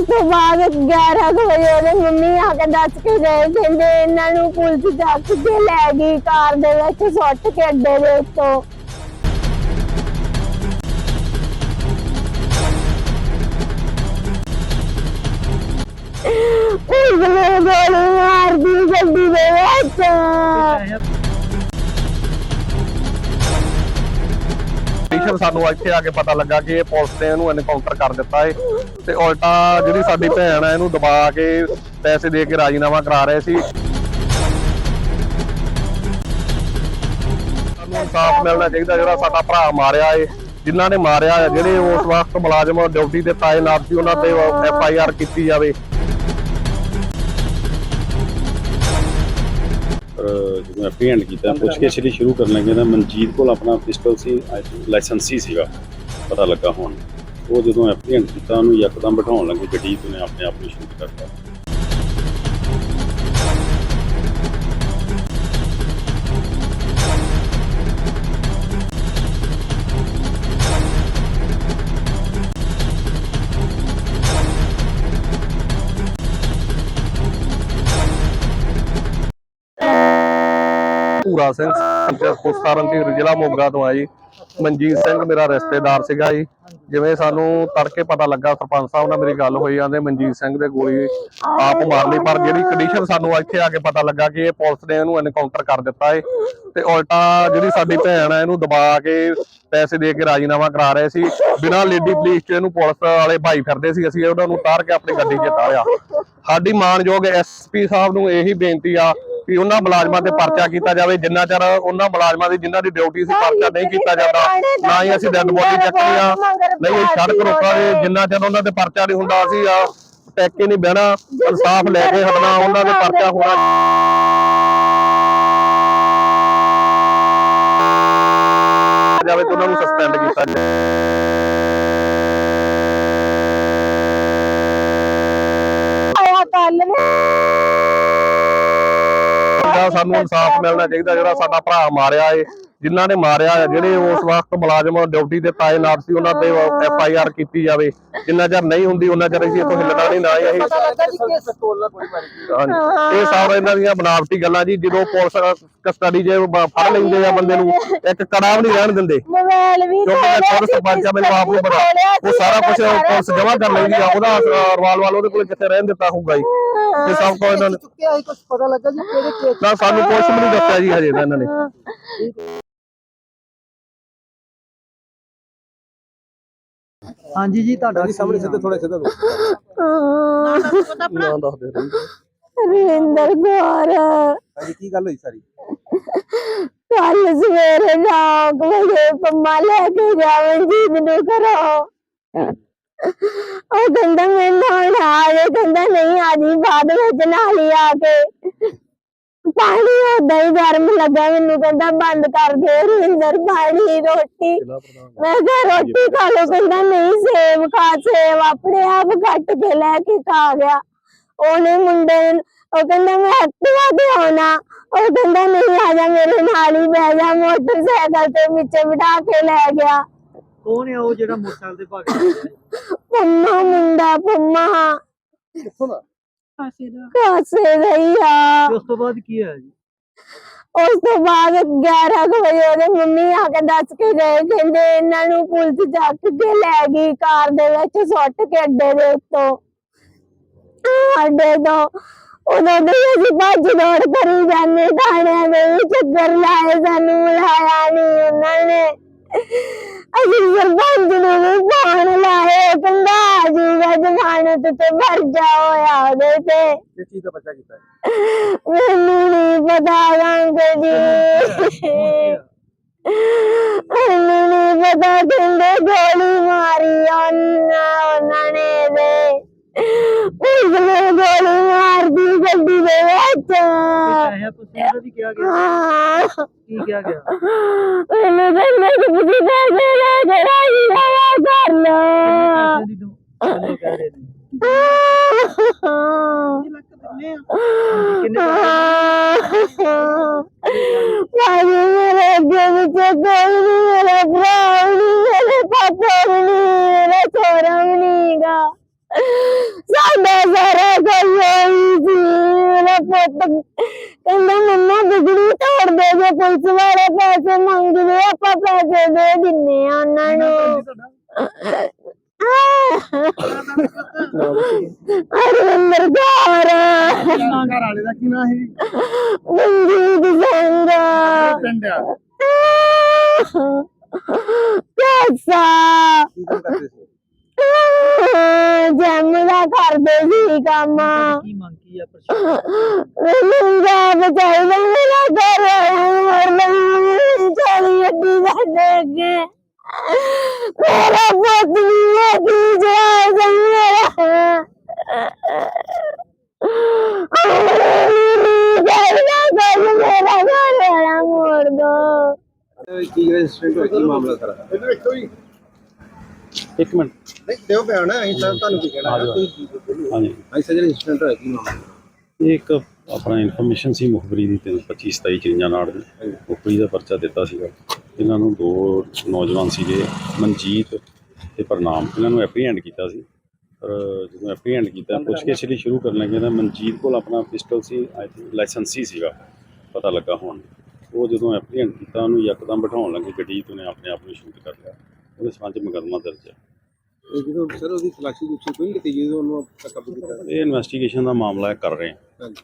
ਉਸ ਤੋਂ ਬਾਅਦ 11 ਕੁ ਵਜੇ ਉਹਦੇ ਮੰਮੀ ਆ ਕੇ ਦੱਸ ਕੇ ਗਏ ਕਹਿੰਦੇ ਇਹਨਾਂ ਨੂੰ ਪੁਲਿਸ ਚੱਕ ਕੇ ਲੈ ਗਈ ਕਾਰ ਦੇ ਵਿੱਚ ਸੁੱਟ ਕੇ ਅੱਡੇ ਦੇ ਉੱਤੋਂ। ਪੁਲਿਸ ਨੇ ਗੋਲੀ ਮਾਰਦੀ ਗੱਡੀ ਦੇ ਵਿੱਚ। ਟੀਚਰ ਸਾਨੂੰ ਇੱਥੇ ਆ ਕੇ ਪਤਾ ਲੱਗਾ ਕਿ ਇਹ ਪੁਲਿਸ ਨੇ ਇਹਨੂੰ ਐਨਕਾਊਂਟਰ ਕਰ ਦਿੱਤਾ ਏ ਤੇ ਉਲਟਾ ਜਿਹੜੀ ਸਾਡੀ ਭੈਣ ਆ, ਇਹਨੂੰ ਦਬਾ ਕੇ ਪੈਸੇ ਦੇ ਕੇ ਰਾਜੀਨਾਮਾ ਕਰਾ ਰਹੇ ਸੀ। ਸਾਨੂੰ ਇਨਸਾਫ ਮਿਲਣਾ ਚਾਹੀਦਾ ਜਿਹੜਾ ਸਾਡਾ ਭਰਾ ਮਾਰਿਆ ਏ ਜਿਨ੍ਹਾਂ ਨੇ ਮਾਰਿਆ ਜਿਹੜੇ ਉਸ ਵਕਤ ਮੁਲਾਜ਼ਮ ਡਿਊਟੀ ਤੇ ਤਾਇਨਾਤ ਸੀ, ਉਹਨਾਂ ਤੇ ਐਫ ਆਈ ਆਰ ਕੀਤੀ ਜਾਵੇ। ਪਰ ਜਦੋਂ ਐਪਰੀਹੈਂਡ ਕੀਤਾ, ਪੁੱਛਗਿੱਛ ਲਈ ਸ਼ੁਰੂ ਕਰਨ ਲੱਗੇ ਤਾਂ ਮਨਜੀਤ ਕੋਲ ਆਪਣਾ ਪਿਸਟਲ ਸੀ ਲਾਇਸੈਂਸੀ ਸੀਗਾ, ਪਤਾ ਲੱਗਾ ਹੁਣ। ਉਹ ਜਦੋਂ ਐਪਰੀਹੈਂਡ ਕੀਤਾ, ਉਹਨੂੰ ਯਕਦਮ ਬਿਠਾਉਣ ਲੱਗੇ, ਗੱਡੀ ਤੇ ਉਹਨੇ ਆਪਣੇ ਆਪ ਨੂੰ ਸ਼ੂਟ ਕਰਤਾ। ਭੂਰਾ ਸਿੰਘ ਪੰਚਾਇਤ ਪੁਸਤਾ ਰਣਧੀਰ ਜ਼ਿਲ੍ਹਾ ਮੋਗਾ ਤੋਂ ਆ ਜੀ। ਮਨਜੀਤ ਸਿੰਘ ਮੇਰਾ ਰਿਸ਼ਤੇਦਾਰ ਸੀਗਾ ਜੀ। ਜਿਵੇਂ ਸਾਨੂੰ ਤੜਕੇ ਪਤਾ ਲੱਗਾ ਸਰਪੰਚ ਸਾਹਿਬ ਨਾਲ ਮੇਰੀ ਗੱਲ ਹੋਈ ਜਾਂਦੇ ਮਨਜੀਤ ਸਿੰਘ ਦੇ ਗੋਲੀ ਆਪ ਮਾਰ ਲਈ, ਪਰ ਜਿਹੜੀ ਕੰਡੀਸ਼ਨ ਸਾਨੂੰ ਇੱਥੇ ਆ ਕੇ ਪਤਾ ਲੱਗਾ ਕਿ ਇਹ ਪੁਲਿਸ ਨੇ ਇਹਨੂੰ ਐਨਕਾਊਂਟਰ ਕਰ ਦਿੱਤਾ ਏ। ਤੇ ਉਲਟਾ ਜਿਹੜੀ ਸਾਡੀ ਭੈਣ ਆ, ਇਹਨੂੰ ਦਬਾ ਕੇ ਪੈਸੇ ਦੇ ਕੇ ਰਾਜੀਨਾਮਾ ਕਰਾ ਰਹੇ ਸੀ। ਬਿਨਾਂ ਲੇਡੀ ਪੁਲਿਸ ਚ ਇਹਨੂੰ ਪੁਲਿਸ ਵਾਲੇ ਭਾਈ ਫਿਰਦੇ ਸੀ। ਅਸੀਂ ਉਹਨਾਂ ਨੂੰ ਤਾਰ ਕੇ ਆਪਣੀ ਗੱਡੀ 'ਚ ਤਾਰਿਆ ਸਾਡੀ ਮਾਨਯੋਗ ਐਸਪੀ ਸਾਹਿਬ ਨੂੰ ਇਹੀ ਬੇਨਤੀ ਆ ਕਿ ਉਹਨਾਂ ਮੁਲਾਜ਼ਮਾਂ ਤੇ ਪਰਚਾ ਕੀਤਾ ਜਾਵੇ ਜਿੰਨਾ ਚਿਰ ਉਹਨਾਂ ਮੁਲਾਜ਼ਮਾਂ ਦੀ ਜਿਨ੍ਹਾਂ ਦੀ ਡਿਊਟੀ ਸੀ ਪਰਚਾ ਨਹੀਂ ਕੀਤਾ ਜਾਂਦਾ ਨਾ ਹੀ ਅਸੀਂ ਡੈਡ ਬੋਡੀ ਚੱਕਣੀ ਆ ਨਹੀਂ ਇਹ ਸੜਕ ਰੋਕਾਂਗੇ ਜਿੰਨਾ ਚਿਰ ਉਹਨਾਂ ਤੇ ਪਰਚਾ ਨਹੀਂ ਹੁੰਦਾ ਅਸੀਂ ਆ ਟੈਕ ਕੇ ਨਹੀਂ ਬਹਿਣਾ ਇਨਸਾਫ ਲੈ ਕੇ ਹਟਣਾ ਉਹਨਾਂ ਦੇ ਪਰਚਾ ਹੋਣਾ। ਜਾਵੇ ਤੇ ਉਹਨਾਂ ਨੂੰ ਸਸਪੈਂਡ ਕੀਤਾ ਜਾਵੇ। ਸਾਨੂੰ ਇਨਸਾਫ ਮਿਲਣਾ ਚਾਹੀਦਾ ਜਿਹੜਾ ਸਾਡਾ ਭਰਾ ਮਾਰਿਆ ਏ। ਜਿਨ੍ਹਾਂ ਨੇ ਮਾਰਿਆ ਹੈ, ਜਿਹੜੇ ਉਸ ਵਕਤ ਮੁਲਾਜ਼ਮ ਡਿਊਟੀ ਤੇ ਤਾਇਨਾਤ ਸੀ ਉਹਨਾਂ ਤੇ ਐਫ ਆਈ ਆਰ ਕੀਤੀ ਜਾਵੇ। ਜਿੰਨਾ ਚਿਰ ਨਹੀਂ ਹੁੰਦੀ ਉਹਨਾਂ ਚਿਰ ਅਸੀਂ ਇੱਥੋਂ ਹਿੱਲਣਾ ਨਹੀਂ ਨਾ ਹੀ ਅਸੀਂ ਹਾਂਜੀ। ਇਹ ਸਾਰਾ ਇਹਨਾਂ ਦੀਆਂ ਬਨਾਵਟੀ ਗੱਲਾਂ ਜੀ ਜਦੋਂ ਪੁਲਿਸ ਕਸਟਡੀ ਬ- ਫੜ ਲੈਂਦੇ ਆ ਬੰਦੇ ਨੂੰ ਇੱਕ ਕੜਾ ਵੀ ਨਹੀਂ ਰਹਿਣ ਦਿੰਦੇ। ਮੋਬਾਈਲ ਵੀ ਕਿਉਂਕਿ ਮੈਂ ਖੁਦ ਸਰਪੰਚ ਆ ਮੈਨੂੰ ਆਪ ਨੂੰ ਪਤਾ। ਉਹ ਸਾਰਾ ਕੁਝ ਪੁਲਿਸ ਜਮ੍ਹਾਂ ਕਰ ਲੈਂਦੀ ਆ ਉਹਦਾ ਰਵਾਲ ਵਾਲ ਉਹਦੇ ਕੋਲ ਕਿੱਥੇ ਰਹਿਣ ਦਿੱਤਾ ਹੋਊਗਾ ਜੀ। ਇਹ ਸਭ ਕੁਝ ਇਹਨਾਂ ਨੇ ਚੁੱਕਿਆ ਹੈ ਕੁਝ ਪਤਾ ਲੱਗਾ ਜੀ ਕਿਹੜੇ ਕੇਸ ਨਾ ਸਾਨੂੰ ਕੁਝ ਵੀ ਨਹੀਂ ਦੱਸਿਆ ਜੀ ਹਜੇ ਤਾਂ ਇਹਨਾਂ ਨੇ। ਹਾਂਜੀ ਜੀ ਤੁਹਾਡਾ ਸਾਹਮਣੇ ਸਿੱਧੇ ਥੋੜਾ ਸਿੱਧਾ ਨਾ ਦੱਸ ਦੇ ਰਵਿੰਦਰ। ਕੌਰ। ਹਾਂਜੀ ਕੀ ਗੱਲ ਹੋਈ ਸਾਰੀ? ਕੱਲ ਸਵੇਰੇ ਨਾ ਵਜੇ ਪੰਮਾ ਲੈ ਕੇ ਜਾਵਣ ਜੀ ਮੈਨੂੰ ਕਰੋ ਉਹ ਕਹਿੰਦਾ ਮੈਂ ਨਾਲ ਆ ਗਿਆ ਕਹਿੰਦਾ ਨਹੀਂ ਆ ਜੀ ਬਾਅਦ ਵਿੱਚ ਨਾਲ ਹੀ ਆ ਕੇ। ਪਾਣੀ ਉਦਾਂ ਹੀ ਗਰਮ ਲੱਗਾ ਮੈਨੂੰ ਕਹਿੰਦਾ ਬੰਦ ਕਰ ਦੇ ਰਵਿੰਦਰ ਪਾਣੀ ਰੋਟੀ। ਮੈਂ ਕਿਹਾ ਰੋਟੀ ਖਾ ਲਓ ਕਹਿੰਦਾ ਨਹੀਂ ਸੇਬ ਖਾ ਸੇਬ ਆਪਣੇ ਆਪ ਕੱਟ ਕੇ ਲੈ ਕੇ ਖਾ ਗਿਆ। ਉਹਨੇ ਮੁੰਡੇ ਨੂੰ- ਉਹ ਕਹਿੰਦਾ ਮੈਂ ਐਕਟਿਵਾ ਤੇ ਆਉਣਾ। ਉਹ ਕਹਿੰਦਾ ਨਹੀਂ ਆ ਜਾ ਮੇਰੇ ਨਾਲ ਹੀ ਬਹਿ ਜਾ ਮੋਟਰਸਾਈਕਲ ਤੇ ਵਿੱਚ ਬਿਠਾ ਕੇ ਲੈ ਗਿਆ। ਕੌਣ ਹੈ ਉਹ ਜਿਹੜਾ ਮੋਟਰਸਾਈਕਲ ਤੇ ਭਾਗ ਰਿਹਾ ਪੰਮਾ ਮੁੰਡਾ ਪੰਮਾ। ਕਿੱਥੋਂ ਦਾ? ਕਾਸੇ ਗਈ ਆ ਤੇ ਉਸ ਤੋਂ ਬਾਅਦ ਕੀ ਹੋਇਆ ਜੀ? ਉਸ ਤੋਂ ਬਾਅਦ 11 ਕੁ ਵਜੇ ਉਹਦੇ ਮੰਮੀ ਆ ਕੇ ਦੱਸ ਕੇ ਗਏ ਕਹਿੰਦੇ ਇਹਨਾਂ ਨੂੰ ਪੁਲਿਸ ਚੱਕ ਕੇ ਲੈ ਗਈ ਕਾਰ ਦੇ ਵਿੱਚ ਸੁੱਟ ਕੇ ਅੱਡੇ ਦੇ ਉੱਤੋਂ। ਅੱਡੇ ਤੋਂ ਉਦੋਂ ਦੇ ਅਸੀਂ ਭੱਜ ਦੌੜ ਕਰੀ ਜਾਂਦੇ ਥਾਣਿਆਂ ਦੇ ਵਿੱਚ ਚੱਕਰ ਲਾਏ ਸਾਨੂੰ ਮਿਲਾਇਆ ਨਹੀਂ ਉਹਨਾਂ ਨੇ। ਅਸੀਂ ਸਰਪੰਚ ਨੂੰ ਫੋਨ ਲਾਏ ਕਹਿੰਦਾ ਆ ਜੂਗਾ ਜ਼ਮਾਨਤ ਤੇ ਭਰ ਜਾ ਹੋਇਆ ਉਹਦੇ ਤੇ। ਕਿਸ ਚੀਜ਼ ਦਾ ਬੱਚਾ ਕੀਤਾ ਹੈ ਮੈਨੂੰ ਨਹੀਂ ਪਤਾ ਅੰਕਲ ਜੀ ਮੈਨੂੰ ਨਹੀਂ ਪਤਾ ਕਹਿੰਦੇ ਗੋਲੀ ਮਾਰੀ ਉਹਨਾਂ ਉਹਨਾਂ ਨੇ ਦੇ ਉਸਨੇ ਗੋਲੀ ਗੱਡੀ ਦੇ ਵਿੱਚ। ਪੈਸੇ ਪੁੱਛਿਆ ਉਹਦਾ ਵੀ ਕਿਹਾ ਗਿਆ ਹਾਂ ਕੀ ਕਿਹਾ ਗਿਆ? ਮੈਨੂੰ ਕਹਿੰਦੇ ਕਿ ਤੁਸੀਂ ਪੈਸੇ ਲੈ ਕੇ ਰਾਜੀ ਨਾ ਕਰ ਲੋ। ਪੈਸੇ ਦੀ ਦੋ ਕਿੰਨੇ ਕਹਿ ਰਹੇ ਨੇ। ਪੁੱਤ ਕਹਿੰਦਾ ਮੰਮਾ ਬਿਜਲੀ ਤੋੜ ਦੇ ਜੇ ਪੁਲਿਸ ਵਾਲੇ ਪੈਸੇ ਮੰਗਦੇ ਆਪਾਂ ਪੈਸੇ ਦੇ ਦਿੰਨੇ ਆ ਉਹਨਾਂ ਨੂੰ। ਅਰਵਿੰਦਰ ਗੌਰ ਕਿੰਨਾ ਘਰ ਵਾਲੇ ਦਾ ਕਿੰਨਾ ਹੈ ਮੈਨੂੰ ਜਾ ਚਾਹੀਦਾ ਮੇਰਾ ਘਰ ਮਰ ਨਹੀਂ ਚਲੀ ਅੱਡੀ ਦਾ ਲੱਗੇ ਮੇਰਾ ਪੁੱਤ ਵੀ ਕੀ ਜਾਇਦਾ ਮੇਰਾ ਜਾਇਦਾ ਕਰ ਮੇਰਾ ਘਰ ਵਾਲਾ ਮੋੜ ਦੋ ਕੀ ਰਜਿਸਟਰਡ ਹੋਇਆ ਕੀ ਮਾਮਲਾ ਸਾਰਾ ਇਹਨੂੰ ਵੇਖੋ ਜੀ ਇੱਕ ਮਿੰਟ। ਨਹੀਂ ਦਿਓ ਬਿਆਨ ਅਸੀਂ ਤਾਂ ਤੁਹਾਨੂੰ ਕੀ ਕਹਿਣਾ। ਹੈ ਤੁਸੀਂ ਹਾਂਜੀ। ਅਸੀਂ ਸਜਣ ਰਜਿਸਟਰਡ ਹੋਇਆ ਕੀ ਮਾਮਲਾ? ਇਹ ਇੱਕ ਆਪਣਾ ਇਨਫੋਰਮੇਸ਼ਨ ਸੀ ਮੁਖਬਰੀ ਦੀ 325 27 ਚਿੰਜਾਂ ਨਾੜ ਦੀ। ਮੁਖਬਰੀ ਦਾ ਪਰਚਾ ਦਿੱਤਾ ਸੀਗਾ। ਇਹਨਾਂ ਨੂੰ ਦੋ ਨੌਜਵਾਨ ਸੀਗੇ, ਮਨਜੀਤ ਤੇ ਪ੍ਰਨਾਮ ਇਹਨਾਂ ਨੂੰ ਐਪਰੀਹੈਂਡ ਕੀਤਾ ਸੀ। ਪਰ ਜਦੋਂ ਐਪਰੀਹੈਂਡ ਕੀਤਾ, ਪੁੱਛਗਿੱਛ ਲਈ ਸ਼ੁਰੂ ਕਰਨ ਲੱਗੇ ਤਾਂ ਮਨਜੀਤ ਕੋਲ ਆਪਣਾ ਪਿਸਟਲ ਸੀ, ਆਈ ਥਿੰਕ ਲਾਇਸੈਂਸੀ ਸੀਗਾ, ਪਤਾ ਲੱਗਾ ਹੁਣ। ਉਹ ਜਦੋਂ ਐਪਰੀਹੈਂਡ ਕੀਤਾ, ਉਹਨੂੰ ਯਕਦਮ ਬਿਠਾਉਣ ਲੱਗੇ, ਗੱਡੀ ਤੋਂ ਨੇ ਆਪਣੇ ਆਪ ਨੂੰ ਸ਼ੂਟ ਕਰ ਲਿਆ। ਉਹਦੇ ਸੰਬੰਧ 'ਚ ਮੁਕੱਦਮਾ ਦਰਜ ਹੈ। ਜਦੋਂ ਸਰ ਉਹਦੀ ਤਲਾਸ਼ੀ ਦੁੱਛੀ ਕੋਈ ਨਹੀਂ ਕੀਤੀ ਜਦੋਂ ਉਹਨੂੰ ਆਪਾਂ ਕਾਬੂ ਕੀਤਾ। ਇਹ ਇਨਵੈਸਟੀਗੇਸ਼ਨ ਦਾ ਮਾਮਲਾ ਹੈ ਕਰ ਰਹੇ ਹਾਂ। ਹਾਂਜੀ।